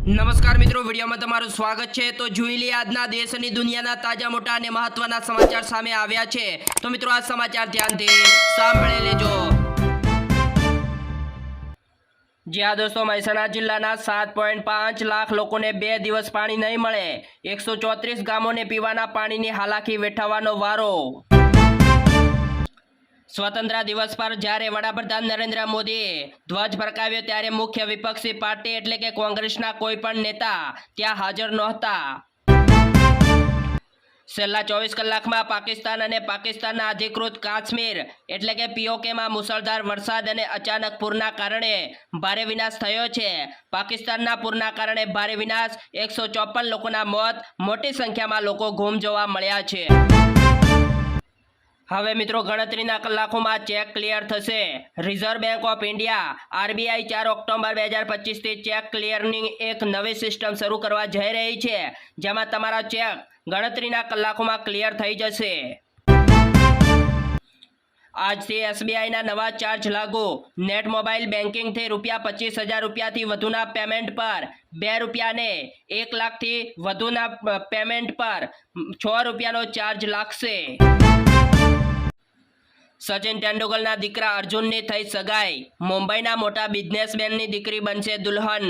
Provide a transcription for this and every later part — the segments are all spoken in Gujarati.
નમસ્કાર મિત્રો, વિડીયોમાં તમારું સ્વાગત છે. તો જોઈ લઈએ આજના દેશ અને દુનિયાના તાજા મોટા અને મહત્વના સમાચાર સામે આવ્યા છે. તો મિત્રો, આ સમાચાર ધ્યાનથી સાંભળી લેજો. જ્યાં દોસ્તો, મહેસાણા જિલ્લાના સાત પોઈન્ટ પાંચ લાખ લોકોને બે દિવસ પાણી નહીં મળે. એકસો ચોત્રીસ ગામોને પીવાના પાણીની હાલાકી વેઠવાનો વારો. સ્વતંત્ર દિવસ પર જ્યારે વડાપ્રધાન નરેન્દ્ર મોદીએ ધ્વજ ફરકાવ્યો ત્યારે મુખ્ય વિપક્ષી પાર્ટી એટલે કે કોંગ્રેસના કોઈ પણ નેતા ત્યાં હાજર નહોતા. છેલ્લા ચોવીસ કલાકમાં પાકિસ્તાન અને પાકિસ્તાનના અધિકૃત કાશ્મીર એટલે કે પીઓકેમાં મુસળધાર વરસાદ અને અચાનક પૂરના કારણે ભારે વિનાશ થયો છે. પાકિસ્તાનના પૂરના કારણે ભારે વિનાશ એકસો લોકોના મોત, મોટી સંખ્યામાં લોકો ગુમ જોવા મળ્યા છે. હવે મિત્રો ગણતરીના કલાકોમાં ચેક ક્લિયર થશે. Reserve bank of India, RBI ચાર ઓક્ટોબર બે હજાર પચીસથી ચેક ક્લિયરની એક નવી સિસ્ટમ શરૂ કરવા જઈ રહી છે, જેમાં તમારા ચેક ગણતરીના કલાકોમાં ક્લિયર થઈ જશે. આજથી એસબીઆઈના નવા ચાર્જ લાગુ. નેટ મોબાઈલ બેન્કિંગથી રૂપિયા પચીસ હજાર રૂપિયાથી વધુના પેમેન્ટ પર બે રૂપિયાને એક લાખથી વધુના પેમેન્ટ પર છ રૂપિયાનો ચાર્જ લાગશે. સચિન તેંડુલકરના દીકરા અર્જુનની થઈ સગાઈ. મુંબઈના મોટા બિઝનેસમેનની દીકરી બનશે દુલ્હન.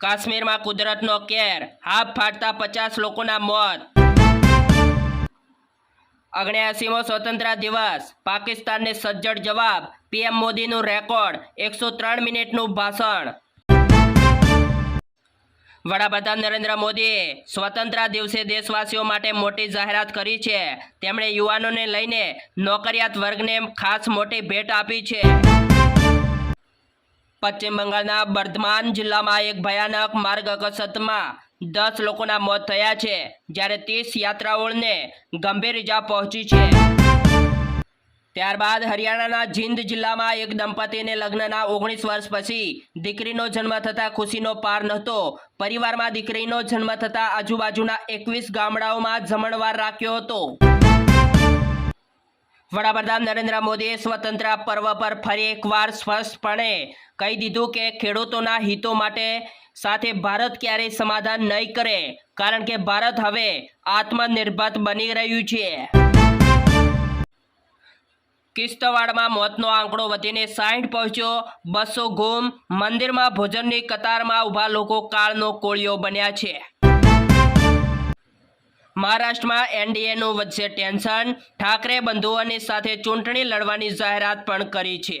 કાશ્મીરમાં કુદરતનો કેર. હાફ ફાટતા પચાસ લોકોના મોત. અગ્નેયાસીમો સ્વતંત્ર દિવસ. પાકિસ્તાનને સજ્જડ જવાબ. પીએમ મોદીનું રેકોર્ડ. એકસો ત્રણ મિનિટનું ભાષણ. વડાપ્રધાન નરેન્દ્ર મોદીએ સ્વતંત્ર દિવસે દેશવાસીઓ માટે મોટી જાહેરાત કરી છે. તેમણે યુવાનોને લઈને નોકરિયાત વર્ગને ખાસ મોટી ભેટ આપી છે. પશ્ચિમ બંગાળના બર્ધમાન જિલ્લામાં એક ભયાનક માર્ગ અકસ્માતમાં દસ લોકોના મોત થયા છે, જ્યારે ત્રીસ યાત્રાઓને ગંભીર ઇજા પહોંચી છે. ત્યારબાદ હરિયાણાના જીંદ જિલ્લામાં એક દંપતીને લગ્નના ઓગણીસ વર્ષ પછી દીકરીનો જન્મ થતાં ખુશીનો પાર નહોતો. પરિવારમાં દીકરીનો જન્મ થતાં આજુબાજુના એકવીસ ગામડાઓમાં જમણવાર રાખ્યો હતો. વડાપ્રધાન નરેન્દ્ર મોદીએ સ્વતંત્ર પર્વ પર ફરી એકવાર સ્પષ્ટપણે કહી દીધું કે ખેડૂતોના હિતો માટે સાથે ભારત ક્યારેય સમાધાન નહીં કરે, કારણ કે ભારત હવે આત્મનિર્ભર બની રહ્યું છે. કિસ્તવાડમાં મોતનો આંકડો વધીને સાઠ પહોંચ્યો. બસો ગુમ. મંદિરમાં ભોજનની કતારમાં ઊભા લોકો કાળનો કોળિયો બન્યા છે. મહારાષ્ટ્રમાં એનડીએનું વધશે ટેન્શન. ઠાકરે બંધુઓની સાથે ચૂંટણી લડવાની જાહેરાત પણ કરી છે.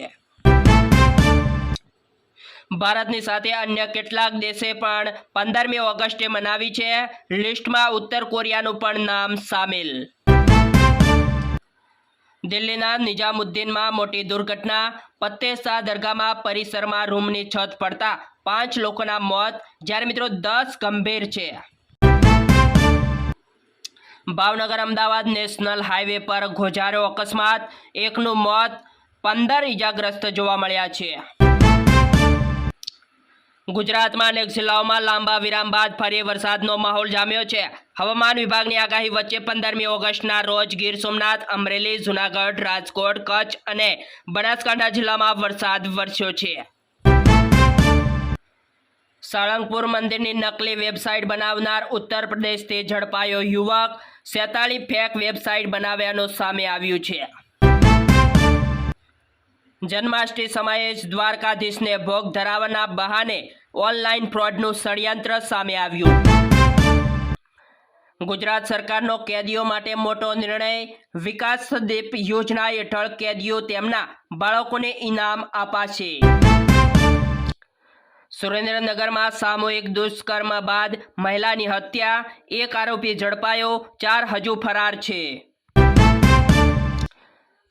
ભારતની સાથે અન્ય કેટલાક દેશે પણ પંદરમી ઓગસ્ટે મનાવી છે. લિસ્ટમાં ઉત્તર કોરિયાનું પણ નામ સામેલ. દિલ્હીના નિઝામુદ્દીનમાં મોટી દુર્ઘટના, પત્તેસા દરગાહમાં પરિસરમાં રૂમની છત પડતા પાંચ લોકોના મોત, જ્યારે મિત્રો દસ ગંભીર છે. ભાવનગર અમદાવાદ નેશનલ હાઈવે પર ગોઝારો અકસ્માત, એકનું મોત પંદર ઈજાગ્રસ્ત જોવા મળ્યા છે. ગુજરાતમાં અનેક જિલ્લાઓમાં લાંબા વિરામ બાદ ફરી વરસાદનો માહોલ જામ્યો છે. હવામાન વિભાગની આગાહી વચ્ચે પંદરમી ઓગસ્ટના રોજ ગીર સોમનાથ, અમરેલી, જુનાગઢ, રાજકોટ, કચ્છ અને બનાસકાંઠા જિલ્લામાં વરસાદ વરસ્યો છે. સાળંગપુર મંદિરની નકલી વેબસાઇટ બનાવનાર ઉત્તર પ્રદેશથી ઝડપાયો યુવક. સેતાળી ફેક વેબસાઇટ બનાવ્યાનું સામે આવ્યું છે. જન્માષ્ટમી સમયે જ દ્વારકાધીશને ભોગ ધરાવવાના બહાને ઓનલાઈન ફ્રોડનું ષડયંત્ર સામે આવ્યું. ગુજરાત સરકારનો કેદીઓ માટે મોટો નિર્ણય વિકાસ દીપ યોજના હેઠળ કેદીઓ તેમના બાળકોને ઇનામ અપાશે. સુરેન્દ્રનગરમાં સામૂહિક દુષ્કર્મ બાદ મહિલાની હત્યા, એક આરોપી ઝડપાયો, ચાર હજુ ફરાર છે.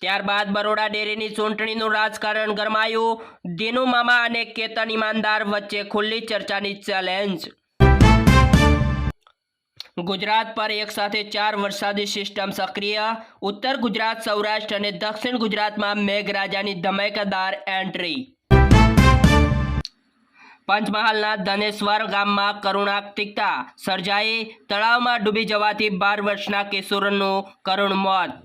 ત્યારબાદ બરોડા ડેરીની ચૂંટણીનું રાજકારણ ગરમાયું. દિનુ મામા અને કેતન ઈમાનદાર વચ્ચે ખુલ્લી ચર્ચાની ચેલેન્જ. ગુજરાત પર એક સાથે ચાર વરસાદી સિસ્ટમ સક્રિય. ઉત્તર ગુજરાત, સૌરાષ્ટ્ર અને દક્ષિણ ગુજરાતમાં મેઘરાજાની ધમાકેદાર એન્ટ્રી. પંચમહાલના ધનેશ્વર ગામમાં કરુણાતિકતા સર્જાઈ. તળાવમાં ડૂબી જવાથી બાર વર્ષના કિશોરનું કરુણ મોત.